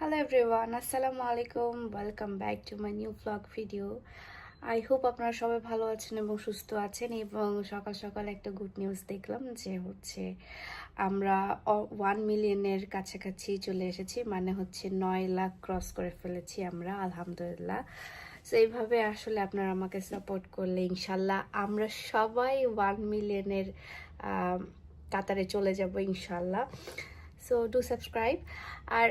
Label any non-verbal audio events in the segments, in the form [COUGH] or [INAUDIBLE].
Hello everyone, আসসালামু আলাইকুম welcome back to my new vlog video I hope আপনারা সবাই ভালো আছেন এবং সুস্থ আছেন এবং সকাল সকাল একটা গুড নিউজ দেখলাম যে হচ্ছে আমরা ওয়ান মিলিয়নের কাছাকাছি চলে এসেছি মানে হচ্ছে নয় লাখ ক্রস করে ফেলেছি আমরা আলহামদুলিল্লাহ। তো এইভাবে আসলে আপনারা আমাকে সাপোর্ট করলে ইনশাল্লাহ আমরা সবাই ওয়ান মিলিয়নের কাতারে চলে যাব ইনশাল্লাহ। সো ডু সাবস্ক্রাইব আর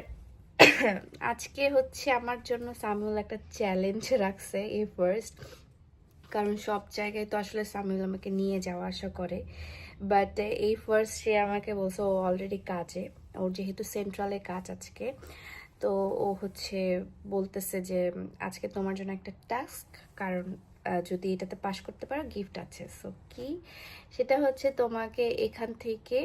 আজকে হচ্ছে আমার জন্য সামিউল একটা চ্যালেঞ্জ রাখছে এ ফার্স্ট কারণ সব জায়গায় তো আসলে সামিউল আমাকে নিয়ে যাওয়া আসা করে। বাট এই ফার্স্ট সে আমাকে বলছে ও অলরেডি কাজে। ওর যেহেতু সেন্ট্রালে কাজ আজকে, তো ও হচ্ছে বলতেছে যে, আজকে তোমার জন্য একটা টাস্ক কারণ যদি এটাতে পাশ করতে পারো গিফট আছে। সো কি? সেটা হচ্ছে তোমাকে এখান থেকে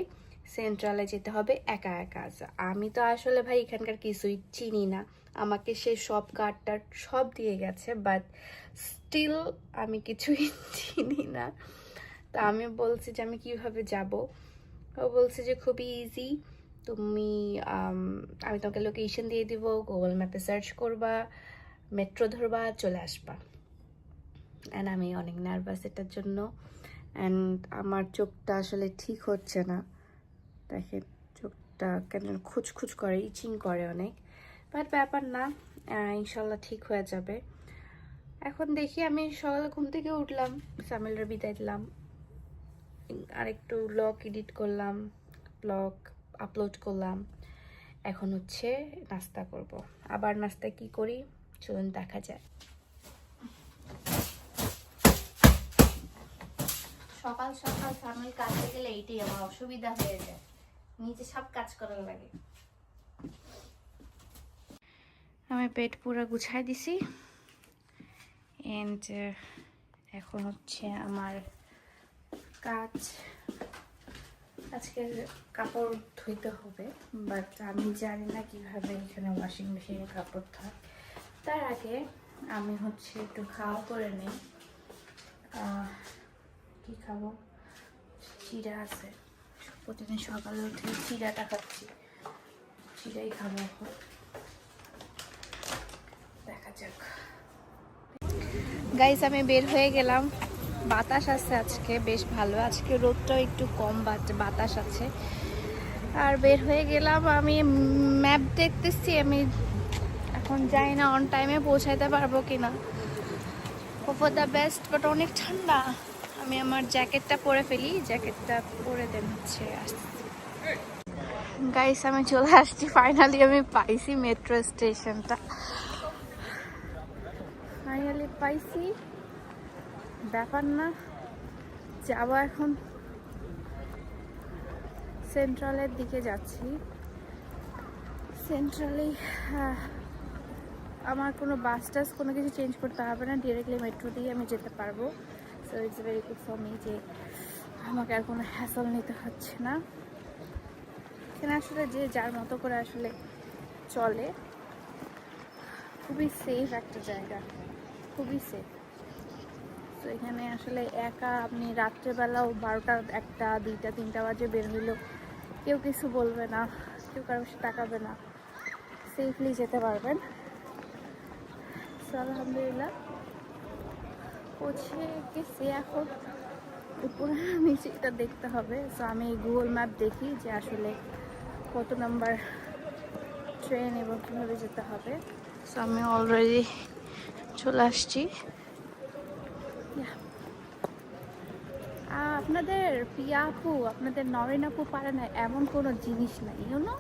সেন্ট্রালে যেতে হবে, একা একা আমি তো আসলে ভাই এখানকার কিছুই চিনি না। আমাকে সে সব কার্ডটার সব দিয়ে গেছে বাট স্টিল আমি কিছুই [LAUGHS] চিনি না। তো আমি বলছি যে আমি কীভাবে যাব? ও বলছে যে খুবই ইজি তুমি, আমি তোমাকে লোকেশন দিয়ে দিব গুগল ম্যাপে সার্চ করবা মেট্রো ধরবা, চলে আসবা। অ্যান্ড আমি অনেক নার্ভাস এটার জন্য। অ্যান্ড আমার চোখটা আসলে ঠিক হচ্ছে না। দেখেন চোখটা কেন খুচখুচ করে, ইচিং করে অনেক। বাট ব্যাপার না ইনশাল্লাহ ঠিক হয়ে যাবে। এখন দেখি আমি সকালে ঘুম থেকে উঠলাম সামিলের বিদায় দিলাম। আর একটু ব্লগ এডিট করলাম ব্লগ আপলোড করলাম। এখন হচ্ছে নাস্তা করব। আবার নাস্তায় কি করি? চলুন দেখা যায় সকাল সকাল সামিল কাজে গেলে এইটাই আমার অসুবিধা হয়ে যায়। নিচে সব কাজ করার লাগে। আমি পেট পুরো গুছাই দিছি। এন্ড এখন হচ্ছে আমার কাজ। আজকে কাপড় ধুইতে হবে বাট আমি জানি না কীভাবে এখানে ওয়াশিং মেশিনে কাপড় ধোয়। তার আগে আমি হচ্ছে একটু খাওয়া করে নিই। কী খাব? চিড়া আছে। প্রতিদিন সকালে উঠে চিরাটা খাচ্ছি। চিড়াই খাব এখন। দেখা যাক। গাইস আমি বের হয়ে গেলাম। বাতাস আছে আজকে, বেশ ভালো। আজকে রোদটাও একটু কম বাতাস আছে। আর বের হয়ে গেলাম, আমি ম্যাপ দেখতেছি, আমি এখন যাই না অন টাইমে পৌঁছাইতে পারব কিনা। ফর দ্য বেস্ট বাট অনেক ঠান্ডা। আমি আমার জ্যাকেটটা পরে ফেলি, জ্যাকেটটা পরে দেন হচ্ছে গাইস আমি চলে আসছি ফাইনালি আমি পাইছি মেট্রো স্টেশনটা ফাইনালি পাইছি। ব্যাপার না, যাব এখন। সেন্ট্রালের দিকে যাচ্ছি। সেন্ট্রালেই আমার কোনো বাস টাস কোনো কিছু চেঞ্জ করতে হবে না ডিরেক্টলি মেট্রো দিয়ে আমি যেতে পারব। So it's very good for me যে আমাকে আর কোনো হ্যাসল নিতে হচ্ছে না। এখানে আসলে যে যার মতো করে আসলে চলে, খুবই সেফ একটা জায়গা, খুবই সেফ তো এখানে আসলে একা আপনি রাত্রেবেলাও বারোটা একটা, দুইটা, তিনটা বাজে বের হইলেও কেউ কিছু বলবে না, কেউ সাথে তাকাবে না। সেফলি যেতে পারবেন। তো আলহামদুলিল্লাহ। পৌঁছে গেছি এখন। উপরে নিচে এটা দেখতে হবে। তো আমি গুগল ম্যাপ দেখি যে আসলে কত নাম্বার ট্রেন এবং কীভাবে যেতে হবে। সো আমি অলরেডি চলে আসছি। আপনাদের পিয়া আপু, আপনাদের নরেন আপু পারে না, এমন কোনো জিনিস নাই ইউনো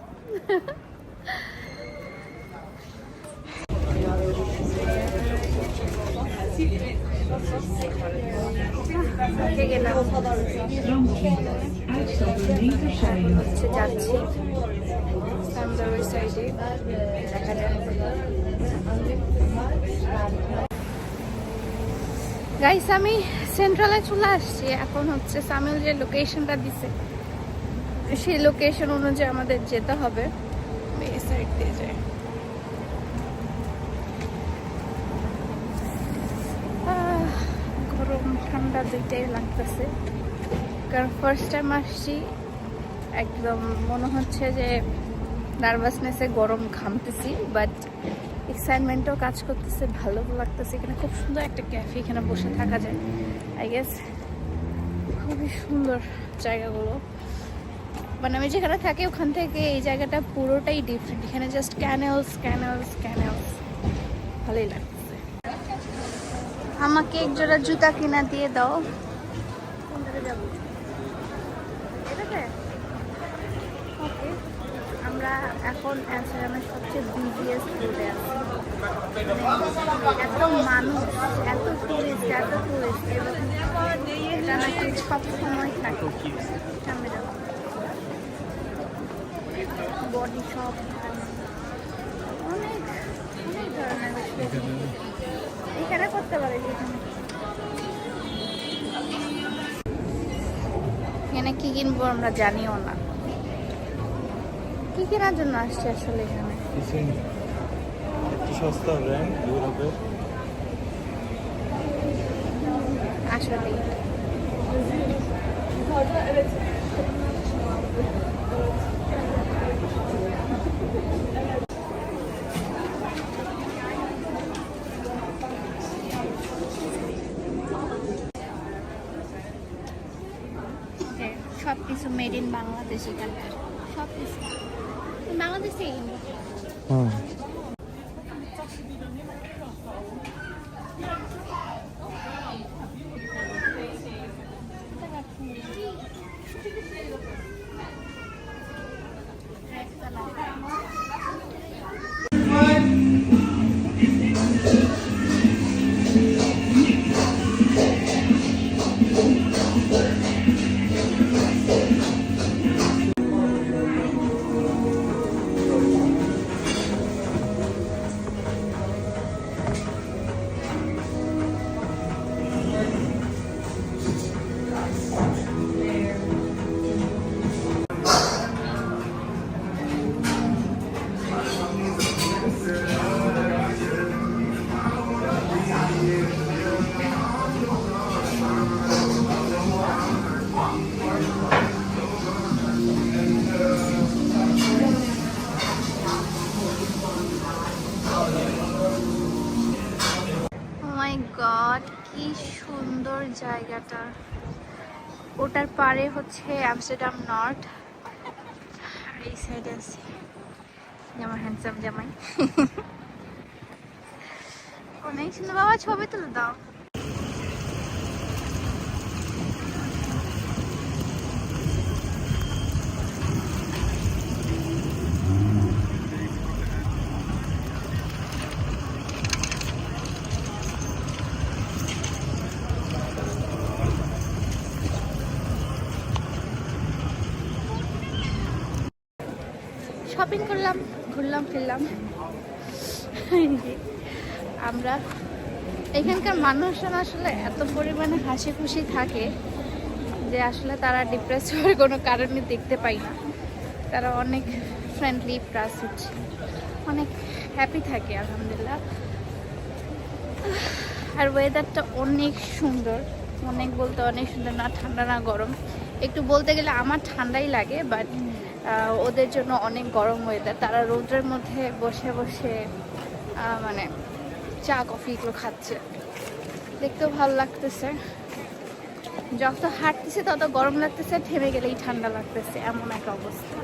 হচ্ছে যাচ্ছি সামদারের সাইডে গাইস আমি সেন্ট্রালে চলে আসছি। এখন হচ্ছে সামিল যে লোকেশনটা দিছে, সেই লোকেশন অনুযায়ী আমাদের যেতে হবে। এই সাইড দিয়ে যাই। ঠান্ডা দুইটাই লাগতেছে। কারণ ফার্স্ট টাইম আসছি, একদম মনে হচ্ছে যে নার্ভাসনেসে গরম ঘামতেছি বাট এক্সাইটমেন্টও কাজ করতেছে ভালো লাগতেছে। এখানে খুব সুন্দর একটা ক্যাফে এখানে বসে থাকা যায় আই গেস খুবই সুন্দর জায়গাগুলো। মানে আমি যেখানে থাকি, ওখান থেকে এই জায়গাটা পুরোটাই ডিফারেন্ট এখানে জাস্ট ক্যানেলস ক্যানেলস ক্যানেলস ভালোই লাগছে আমাকে এক জোড়া জুতা কিনা দিয়ে দাও। ওকে, আমরা এখন সবচেয়ে মানে মানুষ, এত এত সব সময় থাকে। বডি শপ অনেক ধরনের এখানে কি কিনবো আমরা জানিও না। কি কেনার জন্য আসছে আসলে এখানে? সস্তা ব্র্যান্ড ইউরোপের আসলে সব কিছু মেড ইন বাংলাদেশ এখানকার সব কিছু বাংলাদেশে হুম ওটার পারে হচ্ছে আমস্টারডাম নর্থ। আর এই সাইডে আছে আমার হ্যান্ডসাম জামাই। [LAUGHS] অনেক সুন্দর। বাবা, ছবি তুলে দাও। শপিং করলাম, ঘুরলাম, ফিরলাম। আমরা এখানকার মানুষজন আসলে এত পরিমাণে হাসি খুশি থাকে যে আসলে তারা ডিপ্রেস [LAUGHS] হওয়ার কোনো কারণে দেখতে পাই না। তারা অনেক ফ্রেন্ডলি প্লাস হচ্ছে অনেক হ্যাপি থাকে, আলহামদুলিল্লাহ। আর ওয়েদারটা অনেক সুন্দর, অনেক বলতে অনেক সুন্দর, না ঠান্ডা, না গরম। একটু বলতে গেলে আমার ঠান্ডাই লাগে বাট ওদের জন্য অনেক গরম ওয়েদার তারা রৌদ্রের মধ্যে বসে বসে আহ, মানে চা কফি এগুলো খাচ্ছে। দেখতেও ভালো লাগতেছে। যত হাঁটতেছে তত গরম লাগতেছে থেমে গেলেই ঠান্ডা লাগতেছে। এমন একটা অবস্থা।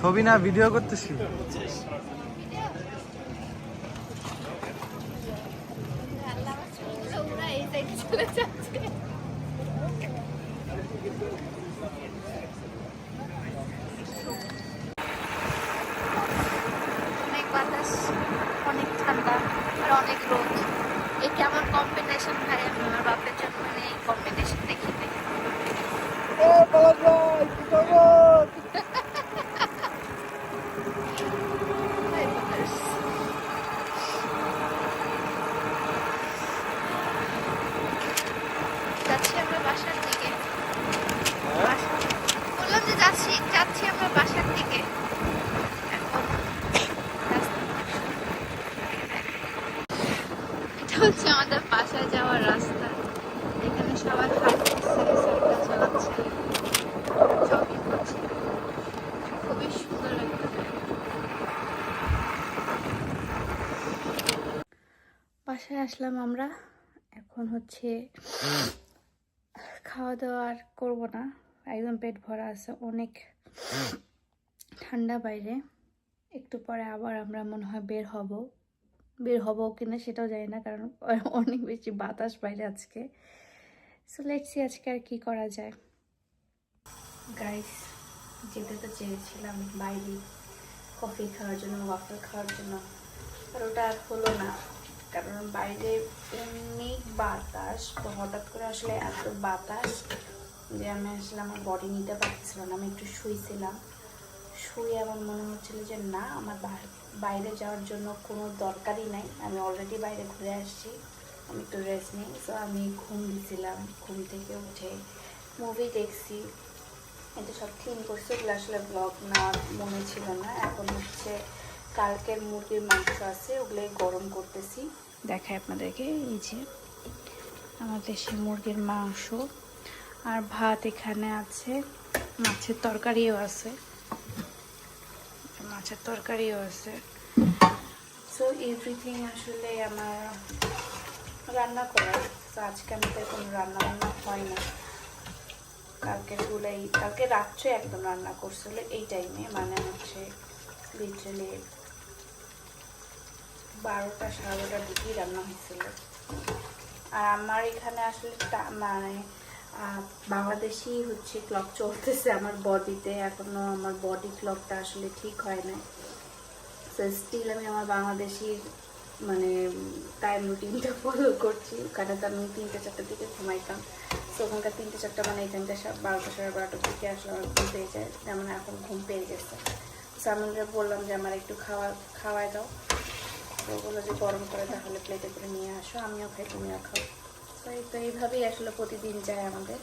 ছবি না ভিডিও করতেছি? অনেক Thank you. আসলাম আমরা। এখন হচ্ছে খাওয়া দাওয়া আর করব না। একদম পেট ভরা আছে, অনেক ঠান্ডা বাইরে। একটু পরে আবার আমরা মনে হয় বের হব। বের হব কিনা সেটাও জানি না, কারণ অনেক বেশি বাতাস বাইরে আজকে। সো লেটসি আজকে আর কি করা যায়। গাইস যেতে তো চেয়েছিলাম বাইরে। কফি খাওয়ার জন্য ওয়াফেল খাওয়ার জন্য আর ওটা আর হলো না। কারণ বাইরে অনেক বাতাস তো হঠাৎ করে আসলে এত বাতাস যে আমি আসলে আমার বডি নিতে পারছিলাম না। আমি একটু শুয়েছিলাম শুয়ে আমার মনে হচ্ছিল যে, না, আমার বাইরে যাওয়ার জন্য কোনো দরকারই নাই। আমি অলরেডি বাইরে ঘুরে আসছি। আমি একটু রেস্ট নিই। তো আমি ঘুম দিছিলাম। ঘুম থেকে উঠে মুভি দেখছি। এটা সব ক্লিন করছে। ওগুলো আসলে ব্লগ না, মনে ছিল না। এখন হচ্ছে কালকের মুরগির মাংস আছে ওগুলোই গরম করতেছি। দেখায় আপনাদেরকে এই যে আমাদের সে মুরগির মাংস। আর ভাত এখানে আছে মাছের তরকারিও আছে। মাছের তরকারিও আছে। সো এভরিথিং আসলে আমার রান্না করা। তো আজকে আমাদের কোনো রান্না বান্না হয় না। কালকে গুলাই কালকে রাত্রে একদম রান্না করছিল এই টাইমে মানে হচ্ছে লিটারালি বারোটা সাড়ে বারোটার দিকেই রান্না হয়েছিল। আর আমার এখানে আসলে মানে বাংলাদেশি হচ্ছে ক্লক চলতেছে আমার বডিতে। এখনও আমার বডি ক্লকটা আসলে ঠিক হয় না তো স্টিল আমি আমার বাংলাদেশির মানে টাইম রুটিনটা ফলো করছি। ওখানে তো আমি তিনটে, চারটার দিকে ঘুমাইতাম। তো ওখানকার তিনটে, চারটা মানে সব বারোটা, সাড়ে বারোটার দিকে আসলে আমার ঘুম পেয়ে যায়। যেমন এখন ঘুম পেয়ে গেছে। সামনে বললাম যে, আমার একটু খাওয়া খাওয়াই দাও। বলল যে গরম করে তাহলে প্লেটে করে নিয়ে আসো, আমিও খাই, তুমিও খাও। তো এই তো এইভাবেই আসলে প্রতিদিন যায় আমাদের।